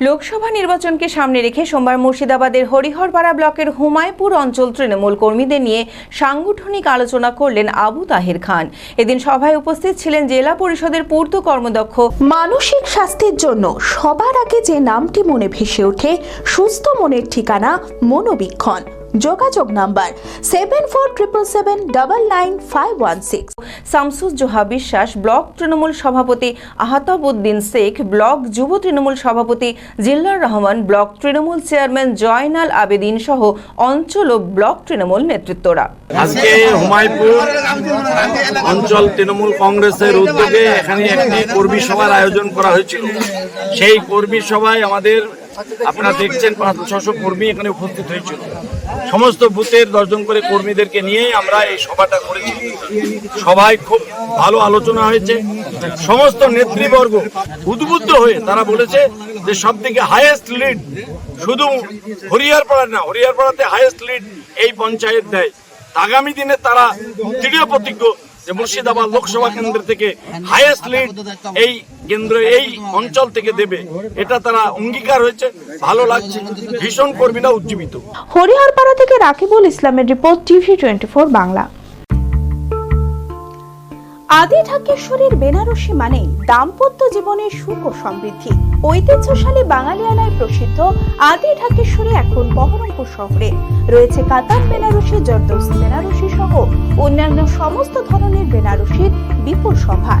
লোকসভা নির্বাচনকে সামনে রেখে সোমবার মুর্শিদাবাদের হরিহরপাড়া ব্লকের হুমায়পুর অঞ্চল তৃণমূল কর্মীদের নিয়ে সাংগঠনিক আলোচনা করলেন আবু তাহের খান। এদিন সভায় উপস্থিত ছিলেন জেলা পরিষদের পূর্ত কর্মদক্ষ। মানসিক স্বাস্থ্যের জন্য সবার আগে যে নামটি মনে ভেসে ওঠে, সুস্থ মনের ঠিকানা মনোবীক্ষণ। যোগাযোগ number seven four triple seven double nine five one six Shamsuzzoha Biswas, block Trinamool সভাপতি আহতাব উদ্দিন শেখ, ব্লক যুব তৃণমূল সভাপতি জিল্লার রহমান, ব্লক তৃণমূল চেয়ারম্যান জয়নাল আবেদিন সহ অঞ্চল ও ব্লক তৃণমূল নেতৃত্বরা। আজকে হুমায়পুর অঞ্চল তৃণমূল কংগ্রেসের উদ্যোগে এখানে একটি কর্মী সভার আয়োজন করা হয়েছিল। সেই কর্মী সভায় আমাদের আপনারা দেখছেন পাঁচ ছশো কর্মী এখানে উপস্থিত হয়েছিল। সমস্ত বুথের দশজন করে কর্মীদেরকে নিয়ে আমরা এই সভাটা করেছি। সভায় খুব ভালো আলোচনা হয়েছে। সমস্ত নেতৃবর্গ উদ্বুদ্ধ হয়ে তারা বলেছে যে সব থেকে হাইয়েস্ট লিড শুধু হরিয়ারপাড়া না হরিয়ারপাড়াতে হাইয়েস্ট লিড এই পঞ্চায়েত দেয়। আগামী দিনে তারা দৃঢ় প্রতিজ্ঞ যে মুর্শিদাবাদ লোকসভা কেন্দ্র থেকে হায়েস্ট লিড এই কেন্দ্র, এই অঞ্চল থেকে দেবে। এটা তারা অঙ্গীকার হয়েছে, ভালো লাগছে, ভীষণ কর্মীরা উজ্জীবিত। হরিহরপাড়া থেকে রাকিবুল ইসলামের রিপোর্ট টিভি টোয়েন্টি বাংলা। আদি ঢাকেশ্বরীর বেনারসি মানে দাম্পত্য জীবনের সুখ ও সমৃদ্ধি। ঐতিহ্যশালী বাঙালিয়ানায় প্রসিদ্ধ আদি ঢাকেশ্বরী এখন বহরমপুর শহরে। রয়েছে কাতার বেনারসি জর্দোস বেনারসি সহ অন্যান্য সমস্ত ধরনের বেনারসির বিপুল সম্ভার